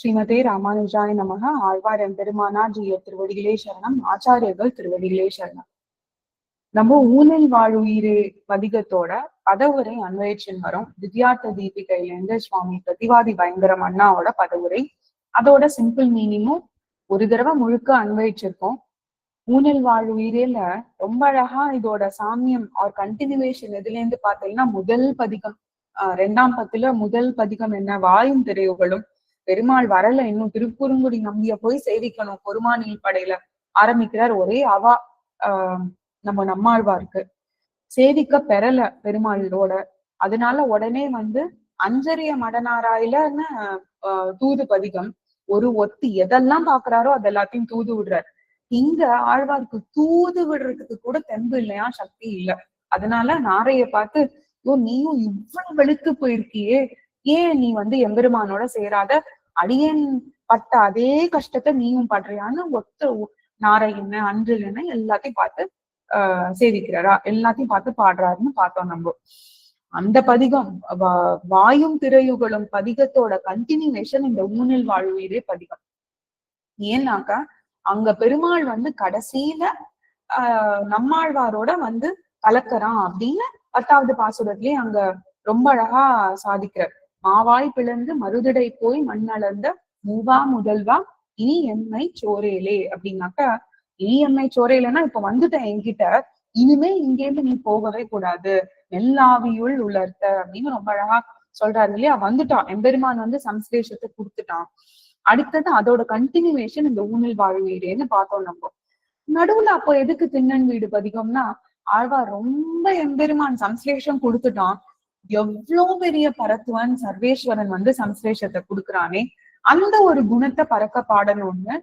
ஸ்ரீமதே ராமானுஜாய நமக. ஆழ்வார் எம்பெருமானார் ஜீய திருவடிகளே சரணம். ஆச்சாரியர்கள் திருவடிகளே சரணம். நம்ம ஊனில் வாழுயிரே பதிகத்தோட பதவுரை அன்வயிச்சின் வரும் திவ்யார்த்த தீபிகையில இருந்து சுவாமி பிரதிவாதி பயங்கரம் அண்ணாவோட பதவுரை. அதோட சிம்பிள் மீனிங்கும் ஒரு தடவை முழுக்க அன்வயிச்சிருக்கோம். ஊனில் உயிரில ரொம்ப அழகா இதோட சாமியம் ஆர் கண்டினியூவேஷன் இதுல இருந்து பாத்தீங்கன்னா முதல் பதிகம் ஆஹ் ரெண்டாம் பத்துல முதல் பதிகம் என்ன? வாயும் திரையுகளும் பெருமாள் வரல. இன்னும் திருக்குறுங்குடி நம்பிய போய் சேவிக்கணும். பொறுமானியல் படையில ஆரம்பிக்கிறார். ஒரே அவா ஆஹ் நம்ம நம்மாழ்வாருக்கு சேவிக்க பெறல பெருமாளோட. அதனால உடனே வந்து அஞ்சரிய மடனாராயிலன்னு தூது பதிகம். ஒரு ஒத்தி எதெல்லாம் பாக்குறாரோ அது எல்லாத்தையும் தூது விடுறார். இங்க ஆழ்வாருக்கு தூது விடுறதுக்கு கூட தெம்பு இல்லையா? சக்தி இல்ல. அதனால நாரைய பார்த்து ஓ நீயும் இவ்வளவு வெளுத்து போயிருக்கியே. ஏன் நீ வந்து எம்பெருமானோட சேராத? அடியேன் பட்ட அதே கஷ்டத்தை நீயும் படுறியான்னு ஒத்த நாரை என்ன அன்று என்ன எல்லாத்தையும் பார்த்து ஆஹ் சேவிக்கிறாரா? எல்லாத்தையும் பார்த்து பாடுறாருன்னு பார்த்தோம் நம்ம. அந்த பதிகம் வாயும் திரையுகளும் பதிகத்தோட கண்டினியூவேஷன் இந்த ஊனில் வாழ்வீரே பதிகம். ஏன்னாக்கா அங்க பெருமாள் வந்து கடைசியில ஆஹ் நம்மாழ்வாரோட வந்து கலக்கறான் அப்படின்னு பத்தாவது பாசுரத்திலேயே அங்க ரொம்ப அழகா சாதிக்கிறார். மாவாய் பிளந்து மருதிடை போய் மண்ணளந்த மூவா முதல்வா இனி எம்மை சோரேலே அப்படின்னாக்கா இனி எம்மை சோரேலைன்னா இப்ப வந்துட்டேன் என்கிட்ட. இனிமே இங்கேருந்து நீ போகவே கூடாது. நெல்லாவியுள் உலர்த்த அப்படின்னு ரொம்ப அழகா சொல்றாரு இல்லையா? வந்துட்டான். எம்பெருமான் வந்து சம்ஸ்லேஷத்தை கொடுத்துட்டான். அடுத்தது அதோட கண்டினியூவேஷன் இந்த ஊனில் வாழ்வீடேன்னு பார்த்தோம் நம்ம. நடுவுல அப்போ எதுக்கு திண்ணன் வீடு பதிகம்னா ஆழ்வார் ரொம்ப எம்பெருமான் சம்ஸ்லேஷம் கொடுத்துட்டான். எவ்வளவு பெரிய பரத்துவன் சர்வேஸ்வரன் வந்து சம்ஸ்லேஷத்தை கொடுக்குறானே? அந்த ஒரு குணத்தை பறக்க பாடணும்னு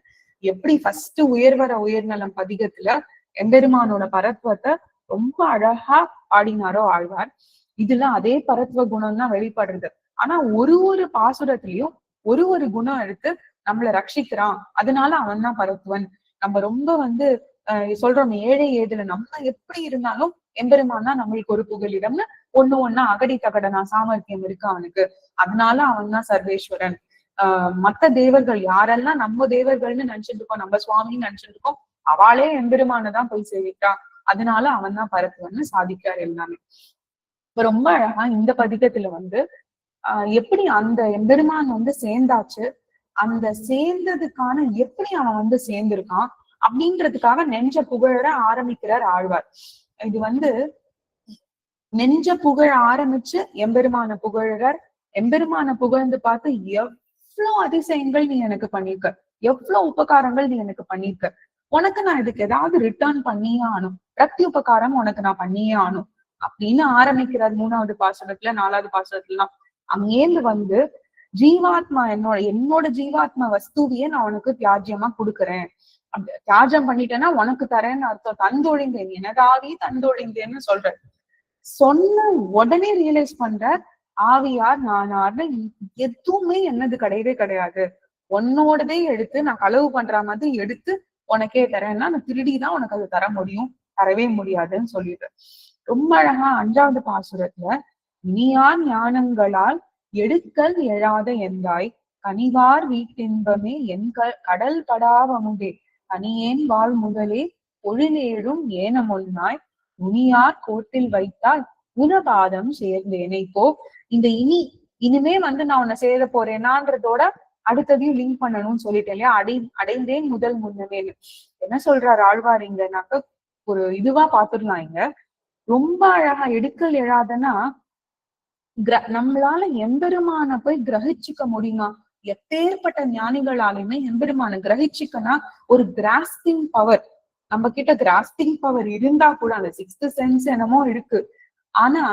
எப்படி ஃபர்ஸ்ட் உயர்வர உயர்நலம் பதிகத்துல எம்பெருமானோட பரத்துவத்தை ரொம்ப அழகா பாடினாரோ ஆழ்வார். இதுல அதே பரத்துவ குணம் தான் வெளிப்படுறது. ஆனா ஒரு ஒரு பாசுரத்திலயும் ஒரு ஒரு குணம் எடுத்து நம்மள ரட்சிக்கிறான். அதனால அவன் தான் பரத்துவன். நம்ம ரொம்ப வந்து அஹ் சொல்றோம் ஏழை ஏதுல நம்ம எப்படி இருந்தாலும் எம்பெருமான் தான் நம்மளுக்கு ஒரு புகலிடம்னு ஒண்ணு ஒண்ணா அகடி தகடனா சாமர்த்தியம் இருக்கு அவனுக்கு. அதனால அவன் தான் சர்வேஸ்வரன். ஆஹ் மத்த தேவர்கள் யாரெல்லாம் நம்ம தேவர்கள்னு நினைச்சிட்டு இருக்கோம் நம்ம சுவாமின்னு நினைச்சிட்டு இருக்கோம் அவளே எம்பெருமான தான் போய் சேவிட்டா அதனால அவன் தான் பரத்துவன்னு சாதிக்காரு எல்லாமே. இப்ப ரொம்ப அழகா இந்த பதிகத்துல வந்து ஆஹ் எப்படி அந்த எம்பெருமான் வந்து சேர்ந்தாச்சு அந்த சேர்ந்ததுக்கான எப்படி அவன் வந்து சேர்ந்திருக்கான் அப்படின்றதுக்காக நெஞ்ச புகழ ஆரம்பிக்கிறார் ஆழ்வார். இது வந்து நெஞ்ச புகழ ஆரம்பிச்சு எம்பெருமான புகழர் எம்பெருமான புகழ்ந்து பார்த்து எவ்வளவு அதிசயங்கள் நீ எனக்கு பண்ணிருக்க எவ்வளவு உபகாரங்கள் நீ எனக்கு பண்ணிருக்க. உனக்கு நான் இதுக்கு ஏதாவது ரிட்டர்ன் பண்ணியே ஆனும் பிரத்தி உபகாரம் உனக்கு நான் பண்ணியே ஆனும் அப்படின்னு ஆரம்பிக்கிறார் மூணாவது பாசனத்துல நாலாவது பாசனத்துலாம் அங்கேந்து வந்து ஜீவாத்மா என்னோட என்னோட ஜீவாத்மா வஸ்துவிய நான் உனக்கு தியாஜ்யமா கொடுக்குறேன். தியாஜம் பண்ணிட்டேன்னா உனக்கு தரேன்னு அர்த்தம். தந்தொழிந்தேன். எனதாவி தந்தொழிந்தேன்னு சொல்ற சொன்ன உடனே ரியலைஸ் பண்ற ஆவியார் நானார்னு எதுவுமே என்னது கிடையவே கிடையாது. உன்னோடதே எடுத்து நான் களவு பண்ற மாதிரி எடுத்து உனக்கே தரேன்னா நான் திருடிதான் உனக்கு அது தர முடியும். தரவே முடியாதுன்னு சொல்லிடுறேன் ரொம்ப அழகா அஞ்சாவது பாசுரத்துல இனியார் ஞானங்களால் எடுக்கல் எழாத எந்தாய் கனிவார் வீட்டின்பமே என் கடல் படாவமுதே. கனியேன் வாழ் முதலே பொழிலேழும் ஏனமொன்னாய் முனியார் கோட்டில் வைத்தால் உனபாதம் சேர்ந்தேனை. இப்போ இந்த இனி இனிமே வந்து நான் உன்னை சேர போறேனான்றதோட அடுத்ததையும் லிங்க் பண்ணணும்னு சொல்லிட்டேன் இல்லையா? அடை அடைந்தேன் முதல் முன்னமே. என்ன சொல்றாரு ஆழ்வார் இங்கனாக்க ஒரு இதுவா பாத்துடலாம் இங்க. ரொம்ப அழகா எடுக்கல் எழாதனா நம்மளால எம்பெருமான போய் கிரகிச்சுக்க முடியுமா? எப்பேற்பட்ட ஞானிகளாலுமே எம்பெருமான கிரகிச்சுக்கனா ஒரு கிராஸ்டிங் பவர் நம்ம கிட்ட கிராஸ்டிங் பவர் இருந்தா கூட அந்த சிக்ஸ்த் சென்ஸ் என்னமோ இருக்கு. ஆனா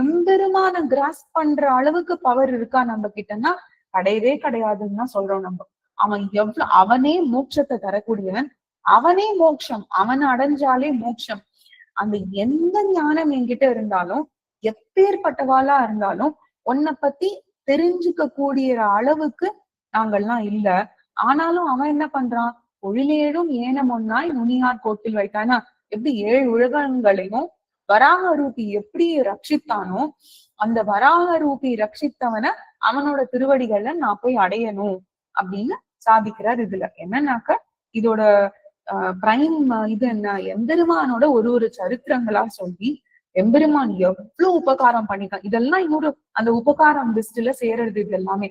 எம்பெருமான கிராஸ் பண்ற அளவுக்கு பவர் இருக்கா நம்ம கிட்டனா கிடையவே கிடையாதுன்னு தான் சொல்றோம் நம்ம. அவன் எவ்வளவு அவனே மோட்சத்தை தரக்கூடியவன். அவனே மோட்சம். அவன் அடைஞ்சாலே மோட்சம். அந்த எந்த ஞானம் என்கிட்ட இருந்தாலும் எப்பேற்பட்டவாளா இருந்தாலும் உன்னை பத்தி தெரிஞ்சுக்க கூடிய அளவுக்கு நாங்கள்லாம் இல்ல. ஆனாலும் அவன் என்ன பண்றான்? ஒழிலேழும் ஏனம் ஒன்னாய் நுனியார் கோட்டில் வைத்தானா? எப்படி ஏழு உலகங்களையும் வராக ரூபி எப்படி ரட்சித்தானோ அந்த வராக ரூபி ரட்சித்தவனை அவனோட திருவடிகள்ல நான் போய் அடையணும் அப்படின்னு சாதிக்கிறார் இதுல. என்னன்னாக்க இதோட பிரைம் இது என்ன? எம்பெருமானோட ஒரு ஒரு சரித்திரங்களா சொல்லி எம்பெருமான் எவ்வளவு உபகாரம் பண்ணிட்டான் இதெல்லாம் இன்னொரு அந்த உபகாரம் லிஸ்ட்ல சேருறது இது எல்லாமே.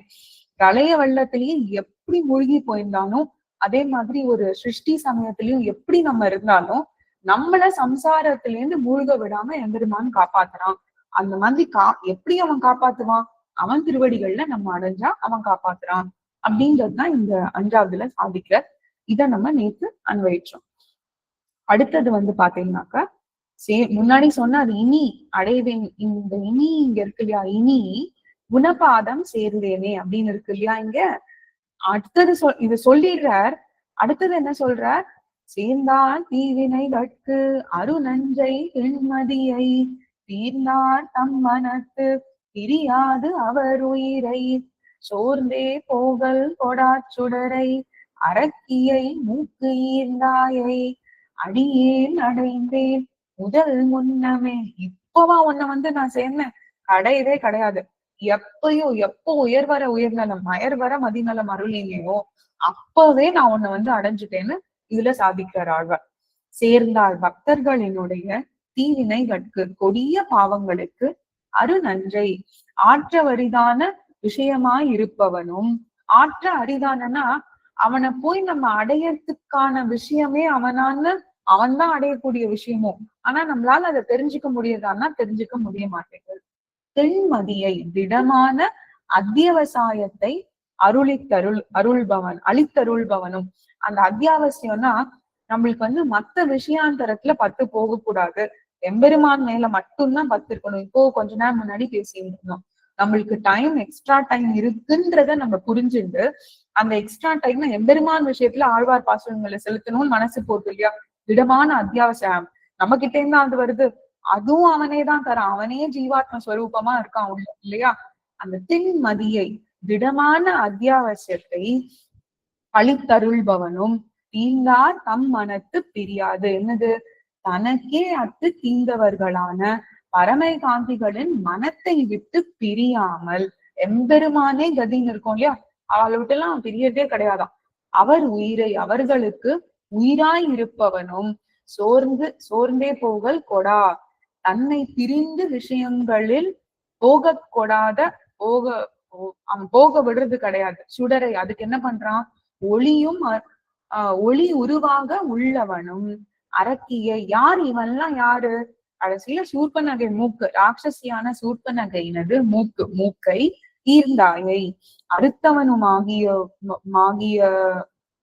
பிரளய வெள்ளத்திலயும் எப்படி மூழ்கி போயிருந்தாலும் அதே மாதிரி ஒரு சிருஷ்டி சமயத்திலயும் எப்படி நம்ம இருந்தாலும் நம்மள சம்சாரத்துல இருந்து மூழ்க விடாம எம்பெருமான் காப்பாத்துறான். அந்த மாதிரி கா எப்படி அவன் காப்பாத்துவான்? அவன் திருவடிகள்ல நம்ம அடைஞ்சா அவன் காப்பாத்துறான். அப்படின்றதுதான் இந்த அஞ்சாவதுல சாதிக்கிற இதை நம்ம நேத்து அன்வயிற்றோம் அடுத்தது வந்து பாத்தீங்கன்னாக்கா சே முன்னாடி சொன்ன அது இனி அடைவேன் இந்த இனி இங்க இருக்கு இல்லையா? இனி குணபாதம் சேர்ந்தேனே அப்படின்னு இருக்கு இல்லையா இங்க? அடுத்தது சொல் இது சொல்லிடுறார். அடுத்தது என்ன சொல்றார்? சேர்ந்தார் தீவினை கட்கு அருநஞ்சை பெண்மதியை தீர்ந்தார் தம் மனத்து பிரியாது அவர் உயிரை. சோர்ந்தே போகல் கொடாச்சுடரை அரக்கியை மூக்கு ஈர்ந்தாயை அடியேன் அடைந்தேன். முதல் முன்னமே இப்பவா உன்னை வந்து நான் சேர்ந்தேன். கடையதே கிடையாது. எப்பயோ எப்போ உயர்வர உயர்நலம் மயர்வர மதிநலம் அருளினையோ அப்பவே நான் உன்னை வந்து அடைஞ்சிட்டேன்னு இதுல சாதிக்கிறார் ஆழ்வார் சேர்ந்தார் பக்தர்களினுடைய தீவினைகட்கு கொடிய பாவங்களுக்கு அரு நன்றை ஆற்ற வரிதான விஷயமாய் இருப்பவனும் ஆற்ற அரிதானனா? அவனை போய் நம்ம அடையறதுக்கான விஷயமே அவனான்னு அவன் தான் அடையக்கூடிய விஷயமும். ஆனா நம்மளால அதை தெரிஞ்சுக்க முடியுதான்னா தெரிஞ்சுக்க முடிய மாட்டேங்குது. தென்மதியை திடமான அத்தியவசாயத்தை அருளித்தருள் அருள்பவன் அளித்தருள்பவனும். அந்த அத்தியாவசியம்னா நம்மளுக்கு வந்து மத்த விஷயாந்தரத்துல பத்து போகக்கூடாது. எம்பெருமான் மேல மட்டும்தான் பத்து இருக்கணும். இப்போ கொஞ்ச நேரம் முன்னாடி பேசிட்டு இருந்தோம் நம்மளுக்கு டைம் எக்ஸ்ட்ரா டைம் இருக்குன்றத நம்ம புரிஞ்சுட்டு அந்த எக்ஸ்ட்ரா டைம் எம்பெருமான் விஷயத்துல ஆழ்வார் பாசுரங்களை செலுத்தணும்னு மனசு போகுது இல்லையா? திடமான அத்தியாவசியம். நம்ம கிட்டே இருந்து அது வருது. அதுவும் அவனே தான் தரான். அவனே ஜீவாத்ம ஸ்வரூபமா இருக்கான் உள்ள இல்லையா? அந்த திண்மதியை திடமான அத்தியாவசியத்தை அழித்தருள்பவனும் தீங்கா தம் மனத்து பிரியாது. என்னது? தனக்கே அத்து தீந்தவர்களான பரமை காந்திகளின் மனத்தை விட்டு பிரியாமல் எம்பெருமானே கதின்னு இருக்கும் இல்லையா? அவளை விட்டு எல்லாம் பிரியதே கிடையாதான் அவர் உயிரை அவர்களுக்கு உயிராய் இருப்பவனும் சோர்ந்து சோர்ந்தே போகல் கொடா. தன்னை பிரிந்து விஷயங்களில் போக கொடாத போக அவன் போக விடுறது கிடையாது. சுடரை அதுக்கு என்ன பண்றான்? ஒளியும் ஆஹ் ஒளி உருவாக உள்ளவனும் அரக்கிய யார்? இவன்லாம் யாரு? கடைசியில சூர்பநகை மூக்கு ராட்சசியான சூர்பநகையினது மூக்கு மூக்கை ஈர்ந்தாயை. அறுத்தவனுமாகிய மாகிய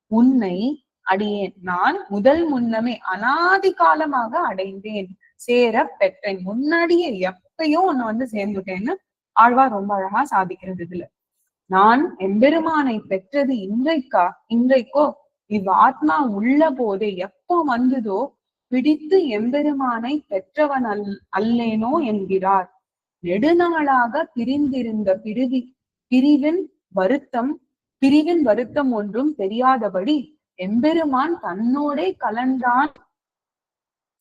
உன்னை அடியேன். நான் முதல் முன்னமே அனாதி காலமாக அடைந்தேன். சேர பெற்றேன். முன்னாடியே எப்பயும் உன்னை வந்து சேர்ந்துட்டேன்னு ஆழ்வார் ரொம்ப அழகா சாதிக்கிறது இதுல. நான் எம்பெருமானை பெற்றது இன்றைக்கா? இன்றைக்கோ? இவ் ஆத்மா உள்ள போதே எப்போ வந்ததோ? பிடித்து எம்பெருமானை பெற்றவன் அல் அல்லேனோ என்கிறார். நெடுநாளாக பிரிந்திருந்த பிரிவி பிரிவின் வருத்தம் பிரிவின் வருத்தம் ஒன்றும் தெரியாதபடி எம்பெருமான் தன்னோடே கலந்தான்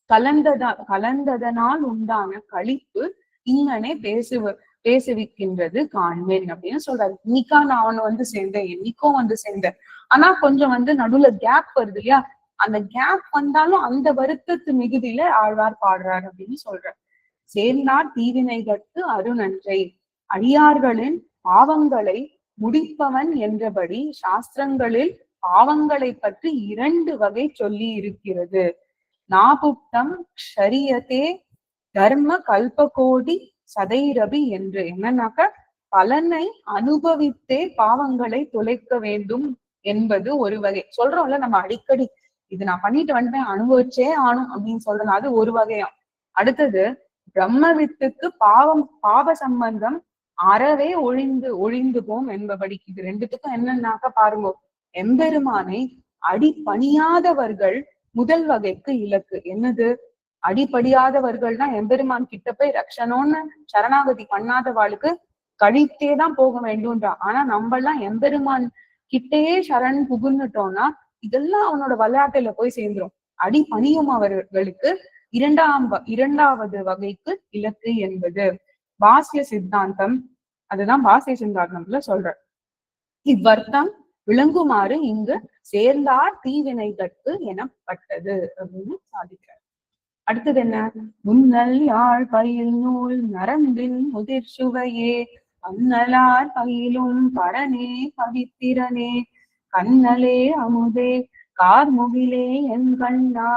கலந்ததா கலந்ததனால் உண்டான கழிப்பு இங்கனே பேசுவ பேசுவிக்கின்றது காண்பேன் அப்படின்னு சொல்றாரு. இன்னைக்கா நான் அவனை வந்து சேர்ந்தேன் என்னைக்கும் வந்து சேர்ந்தேன். ஆனா கொஞ்சம் வந்து நடுவுல கேப் வருது இல்லையா? அந்த கேப் வந்தாலும் அந்த வருத்தத்து மிகுதியில ஆழ்வார் பாடுறார் அப்படின்னு சொல்றார். சேர்ந்தார் தீவினைகட்டு அருநன்றை அடியார்களின் பாவங்களை முடிப்பவன் என்றபடி சாஸ்திரங்களில் பாவங்களை பற்றி இரண்டு வகை சொல்லி இருக்கிறது நாபுப்தம் ஷரியதே தர்ம கல்பகோடி சதைரபி என்று. என்னன்னாக்க பலனை அனுபவித்தே பாவங்களை தொலைக்க வேண்டும் என்பது ஒரு வகை. சொல்றோம்ல நம்ம அடிக்கடி இது நான் பண்ணிட்டு வந்துட்டேன் அனுபவிச்சே ஆனும் அப்படின்னு சொல்றது அது ஒரு வகையாம். அடுத்தது பிரம்மவித்துக்கு பாவம் பாவ சம்பந்தம் அறவே ஒழிந்து ஒழிந்து போம் என்பபடி இது ரெண்டுத்துக்கும் என்னன்னாக்க பாருங்க எம்பெருமானை அடி பணியாதவர்கள் முதல் வகைக்கு இலக்கு. என்னது? அடிப்படியாதவர்கள்னா எம்பெருமான் கிட்ட போய் ரக்ஷனோன்னு சரணாகதி பண்ணாதவாளுக்கு கழித்தே தான் போக வேண்டும்ன்றா. ஆனா நம்ம எல்லாம் எம்பெருமான் கிட்டேயே சரண் புகுந்துட்டோம்னா இதெல்லாம் அவனோட விளையாட்டுல போய் சேர்ந்துரும். அடி பணியும் அவர்களுக்கு இரண்டாம் இரண்டாவது வகைக்கு இலக்கு என்பது. பாசிய சித்தாந்தம் அதுதான் பாசிய சித்தாந்தம்ல சொல்ற இவ்வர்த்தம் விளங்குமாறு இங்கு சேர்ந்தார் தீவினைகட்கு எனப்பட்டது அப்படின்னு சாதிக்கிறார். அடுத்தது என்ன? முன்னல் யாழ் பயில் நூல் நரம்பின் முதிர் சுவையே அன்னலார் பயிலும் படனே பவித்திரனே கண்ணலே அமுதே கார்முகிலே என் கண்ணா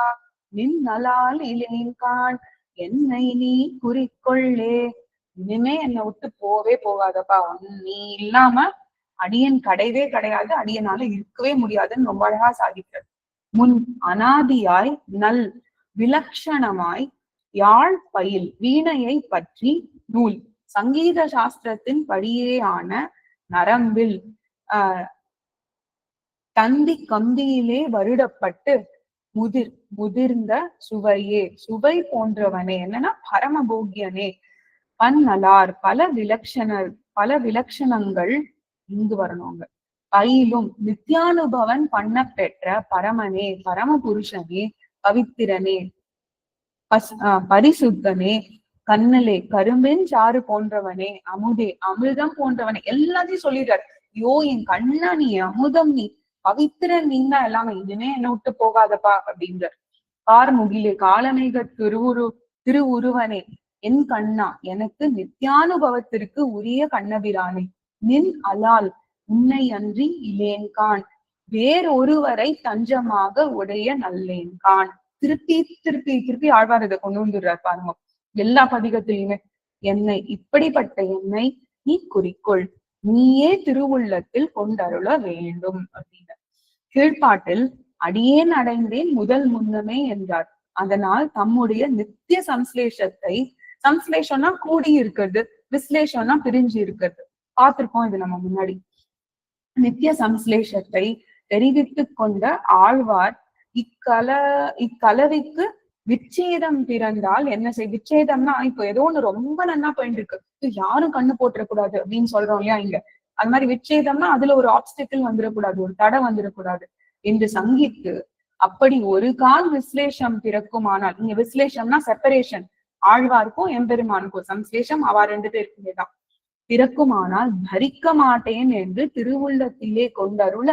நின்னலால் இலேங்கான் என்னை நீ குறிக்கொள்ளே. இனிமே என்னை விட்டு போவே போகாதப்பா. நீ இல்லாம அடியன் கிடையவே கிடையாது. அடியனால இருக்கவே முடியாதுன்னு ரொம்ப அழகா சாதிக்கிறது முன் அனாதியாய் நல் விலக்ஷணமாய் யாழ் பயில் வீணையை பற்றி நூல். சங்கீத சாஸ்திரத்தின் படியேயான நரம்பில் ஆஹ் தந்தி கம்பியிலே வருடப்பட்டு முதிர் முதிர்ந்த சுவையே. சுவை போன்றவனே. என்னன்னா பரமபோகியனே பன்னலார் பல விலக்ஷணர் பல விலக்ஷணங்கள் இங்கு வரணுங்க பயிலும் நித்யானுபவன் பண்ண பெற்ற பரமனே பரம புருஷனே பவித்திரனே பஸ் பரிசுத்தனே கண்ணலே கரும்பின் சாறு போன்றவனே அமுதே அமிர்தம் போன்றவனே எல்லாத்தையும் சொல்லிடுறாரு. ஐயோ என் கண்ணா நீ அமுதம் நீ பவித்திரன் நீ தான் எல்லாமே. இனிமே என்ன விட்டு போகாதப்பா அப்படின்றார். பார் முகிலே காலமேக திருவுரு திருவுருவனே என் கண்ணா எனக்கு நித்தியானுபவத்திற்கு உரிய கண்ணபிரானே. நின் அலால் உன்னை அன்றி இலேன்கான் வேறொருவரை தஞ்சமாக உடைய நல்லேன்கான் திருப்பி திருப்பி திருப்பி ஆழ்வார் இதை கொண்டு வந்துடுறார் பாருங்க. எல்லா பதிகத்திலையுமே என்னை இப்படிப்பட்ட என்னை நீ குறிக்கொள். நீயே திருவுள்ளத்தில் கொண்டருள வேண்டும் அப்படின்னு கீழ்ப்பாட்டில் அடியேன் அடைந்தேன் முதல் முன்னமே என்றார். அதனால் தம்முடைய நித்திய சம்ஸ்லேஷத்தை சம்ஸ்லேஷம்னா கூடி இருக்கிறது விஸ்லேஷம்னா பிரிஞ்சு இருக்கிறது பார்த்திருக்கோம் இது நம்ம முன்னாடி. நித்திய சம்ஸ்லேஷத்தை தெரிவித்து கொண்ட ஆழ்வார் இக்கல இக்கலவைக்கு விச்சேதம் பிறந்தால் என்ன செய் விச்சேதம்னா இப்போ ஏதோ ஒண்ணு ரொம்ப நல்லா போயிட்டு இருக்கு யாரும் கண்ணு போட்டுறக்கூடாது அப்படின்னு சொல்றோம் இல்லையா இங்க. அது மாதிரி விச்சேதம்னா அதுல ஒரு ஆப்ஸ்டிக்கல் வந்துடக்கூடாது ஒரு தடை வந்துடக்கூடாது என்று சங்கித்து அப்படி ஒரு கால் விஸ்லேஷம் பிறக்குமானால் இங்க விஸ்லேஷம்னா செப்பரேஷன் ஆழ்வாருக்கும் எம்பெருமானுக்கும் சம்ஸ்லேஷம் அவா ரெண்டு பேருக்குமே தான். பிறக்குமானால் தரிக்க மாட்டேன் என்று திருவுள்ளத்திலே கொண்டருள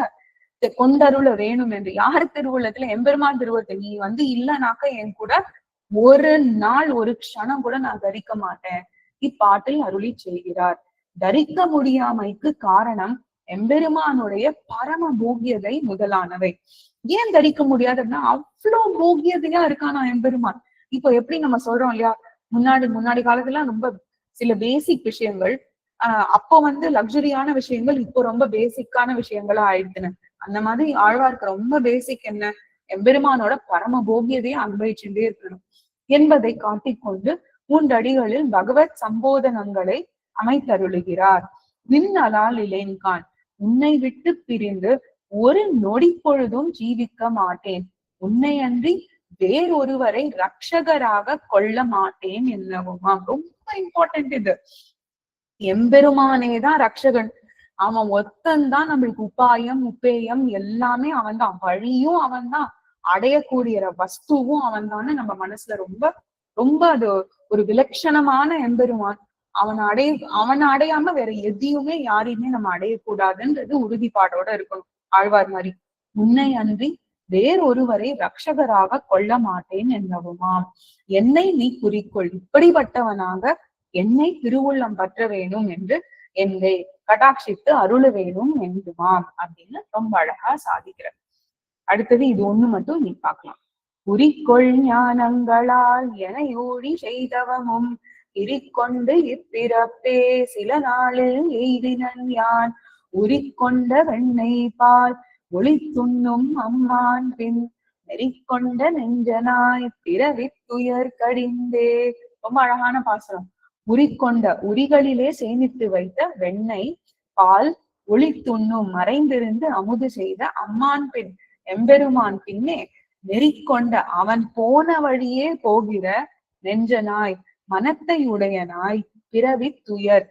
கொண்டருள வேணும் என்று. யார் திருவுள்ளத்துல? எம்பெருமான் திருவுள்ளத்தை நீ வந்து இல்லனாக்க என் கூட ஒரு நாள் ஒரு க்ஷணம் கூட நான் தரிக்க மாட்டேன். இப்பாட்டில் அருளி செய்கிறார். தரிக்க முடியாமைக்கு காரணம் எம்பெருமானுடைய பரம போகியதை முதலானவை. ஏன் தரிக்க முடியாதுன்னா அவ்வளவு போகியதையா இருக்கானா எம்பெருமான்? இப்போ எப்படி நம்ம சொல்றோம் இல்லையா? முன்னாடி முன்னாடி காலத்துல ரொம்ப சில பேசிக் விஷயங்கள் அப்போ வந்து லக்ஸுரியான விஷயங்கள் இப்போ ரொம்ப பேசிக்கான விஷயங்களா ஆயிடுதுன்னு. அந்த மாதிரி ஆழ்வார்க்கு ரொம்ப பேசிக் என்ன? எம்பெருமானோட பரம போகியதையே அனுபவிச்சுட்டே இருக்கணும். என்பதை காட்டிக்கொண்டு மூன்றடிகளில் பகவத் சம்போதனங்களை அமைத்தருளுகிறார். நின்னலால் இலேன்கான் உன்னை விட்டு பிரிந்து ஒரு நொடி பொழுதும் ஜீவிக்க மாட்டேன். உன்னை அன்றி வேறொருவரை ரட்சகராக கொள்ள மாட்டேன் என்னவுமா? ரொம்ப இம்பார்ட்டன்ட் இது. எம்பெருமானே தான் ரட்சகன். அவன் ஒத்தன் தான் நம்மளுக்கு உபாயம் உப்பேயம் எல்லாமே அவன் தான் வழியும் அவன் தான் அடையக்கூடிய வஸ்துவும் அவன் தான் நம்ம மனசுல ரொம்ப ரொம்ப அது ஒரு விலட்சணமான எம்பெருமான். அவன் அடைய அவனை அடையாம வேற எதையுமே யாரையுமே நம்ம அடையக்கூடாதுன்றது உறுதிப்பாடோட இருக்கணும். ஆழ்வார் மாதிரி உன்னை அன்றி வேறொருவரை ரக்ஷகராக கொள்ள மாட்டேன் என்னவுமாம். என்னை நீ குறிக்கொள். இப்படிப்பட்டவனாக என்னை திருவுள்ளம் பற்ற வேணும் என்று என்னை கடாட்சித்து அருள வேணும் என்றுமாம் அப்படின்னு ரொம்ப அழகா சாதிக்கிறார். அடுத்தது இது ஒண்ணு மட்டும் நீ பார்க்கலாம். குறிக்கொள் ஞானங்களால் என ஊழி செய்தவமும் இறிக்கொண்டு இப்பிறப்பே சில நாளில் எய்தினன் யான். உரிக்கொண்ட வெண்ணை பால் ஒளி துண்ணும் அம்மான் பின் நெறிக்கொண்ட நெஞ்சனாய் பிறவி துயர் கடிந்தே. ரொம்ப அழகான பாசுரம். உரிக்கொண்ட உரிகளிலே சேமித்து வைத்த வெண்ணெய் பால் ஒளி துண்ணும் மறைந்திருந்து அமுது செய்த அம்மான் பின் எம்பெருமான் பின்னே நெறிக்கொண்ட அவன் போன வழியே போகிற நெஞ்சனாய் மனத்தை உடையனாய் பிறவி துயர்.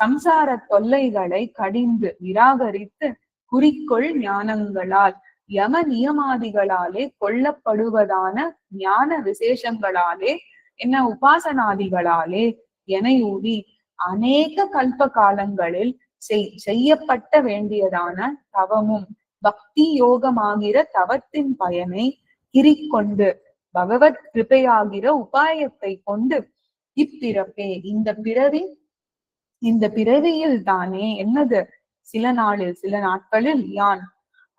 சம்சார தொல்லைகளை கடிந்து நிராகரித்து குறிக்கொள் ஞானங்களால் யம நியமாதிகளாலே கொல்லப்படுவதான ஞான விசேஷங்களாலே என்ன உபாசனாதிகளாலே எனையூடி அநேக கல்ப காலங்களில் செய் செய்யப்பட்ட வேண்டியதான தவமும் பக்தி யோகமாகிற தவத்தின் பயனை கிரிக்கொண்டு பகவத் கிருபையாகிற உபாயத்தை கொண்டு இப்பிறப்பே இந்த பிறவி இந்த பிறவியில் தானே என்னது? சில நாளில் சில நாட்களில் யான்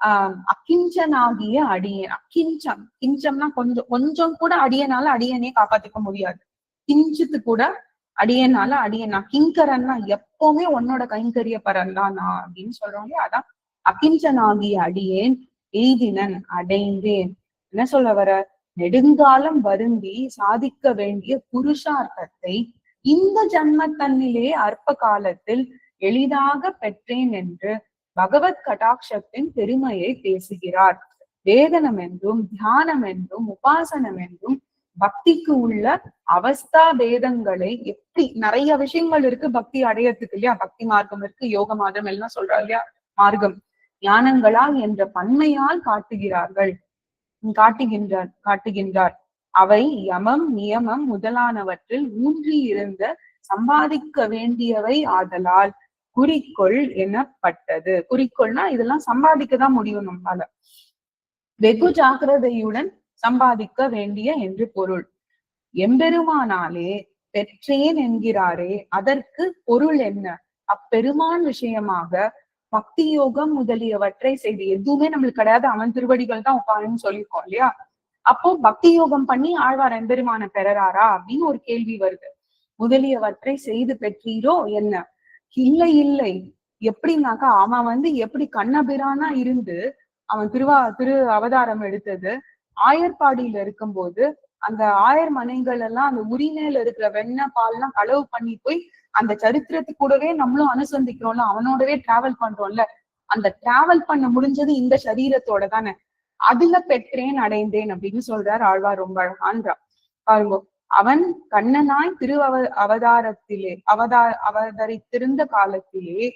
ஆஹ் அக்கிஞ்சனாகிய அடியன் அக்கிஞ்சம் கிஞ்சம்னா கொஞ்சம் கொஞ்சம் கூட அடியனால அடியனே காப்பாத்திக்க முடியாது. கிஞ்சித்து கூட அடியனால அடியன். கிங்கரன்னா எப்பவுமே உன்னோட கைங்கரிய பரன் நான் அப்படின்னு சொல்றோம் அதான் அகிஞ்சனாகிய அடியேன் எய்தினன் அடைந்தேன். என்ன சொல்ல வர? நெடுங்காலம் வருந்தி சாதிக்க வேண்டிய புருஷார்த்தத்தை இந்த ஜன்மத்தன்னிலே அற்ப காலத்தில் எளிதாக பெற்றேன் என்று பகவத் கடாட்சத்தின் பெருமையை பேசுகிறார். வேதனம் என்றும் தியானம் என்றும் உபாசனம் என்றும் பக்திக்கு உள்ள அவஸ்தா பேதங்களை எப்படி நிறைய விஷயங்கள் இருக்கு. பக்தி அடையறதுக்கு இல்லையா? பக்தி மார்க்கம் இருக்கு. யோக மார்க்கம் எல்லாம் சொல்றா இல்லையா? மார்க்கம். ஞானங்களால் என்ற பன்மையால் காட்டுகிறார்கள். காட்டுகின்றார் காட்டுகின்றார். அவை யமம் நியமம் முதலானவற்றில் ஊன்றி இருந்த சம்பாதிக்க வேண்டியவை ஆதலால் குறிக்கோள் எனப்பட்டது. குறிக்கோள்னா இதெல்லாம் சம்பாதிக்க தான் முடியும் நம்மளால. வெகு ஜாக்கிரதையுடன் சம்பாதிக்க வேண்டிய என்று பொருள். எம்பெருமானாலே பெற்றேன் என்கிறாரே அதற்கு பொருள் என்ன? அப்பெருமான் விஷயமாக பக்தி யோகம் முதலியவற்றை செய்து எதுவுமே நம்மளுக்கு கிடையாது அவன் திருவடிகள் தான் உட்காருன்னு சொல்லியிருக்கோம் இல்லையா? அப்போ பக்தி யோகம் பண்ணி ஆழ்வார் எம்பெருமான பெறறாரா அப்படின்னு ஒரு கேள்வி வருது. முதலியவற்றை செய்து பெற்றீரோ என்ன? இல்லை இல்லை. எப்படின்னாக்கா அவன் வந்து எப்படி கண்ணபிரானா இருந்து அவன் திருவா திரு அவதாரம் எடுத்தது ஆயர்பாடியில இருக்கும்போது அந்த ஆயர் மனைகள் எல்லாம் அந்த உரிமையில இருக்கிற வெண்ணெய் பால் எல்லாம் களவு பண்ணி போய் அந்த சரித்திரத்து கூடவே நம்மளும் அனுசந்திக்கிறோம்ல அவனோடவே டிராவல் பண்றோம்ல. அந்த டிராவல் பண்ண முடிஞ்சது இந்த சரீரத்தோட தானே. அதுல பெற்றேன் அடைந்தேன் அப்படின்னு சொல்றார் ஆழ்வார் ரொம்ப அழகான்றா. பாருங்க அவன் கண்ணனாய் திரு அவ அவதாரத்திலே அவதா அவதரித்திருந்த காலத்திலே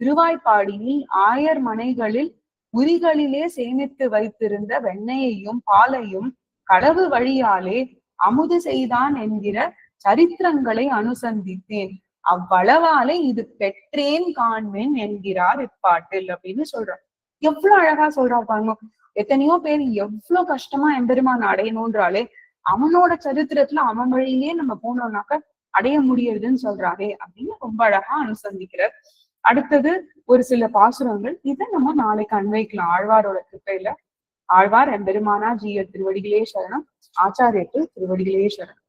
திருவாய்ப்பாடியில் ஆயர் மனைகளில் உரிகளிலே சேமித்து வைத்திருந்த வெண்ணையையும் பாலையும் களவு வழியாலே அமுது செய்தான் என்கிற சரித்திரங்களை அனுசந்தித்தேன். அவ்வளவாலே இது பெற்றேன் காண்மேன் என்கிறார் இப்பாட்டில் அப்படின்னு சொல்றார் எவ்வளவு அழகா சொல்றா பாருங்க. எத்தனையோ பேர் எவ்வளவு கஷ்டமா எம்பெருமான் அடையணும்ன்றாலே அவனோட சரித்திரத்துல அவன் வழியிலேயே நம்ம போனோம்னாக்க அடைய முடியறதுன்னு சொல்றாரே அப்படின்னு ரொம்ப அழகா அனுசந்திக்கிறார். அடுத்தது ஒரு சில பாசுரங்கள். இதை நம்ம நாளைக்கு அன்வைக்கலாம் ஆழ்வாரோட கிருப்பையில ஆழ்வார் எம்பெருமானா ஜீய திருவடிகளே சரணம். ஆச்சாரியத்தில் திருவடிகளே சரணம்.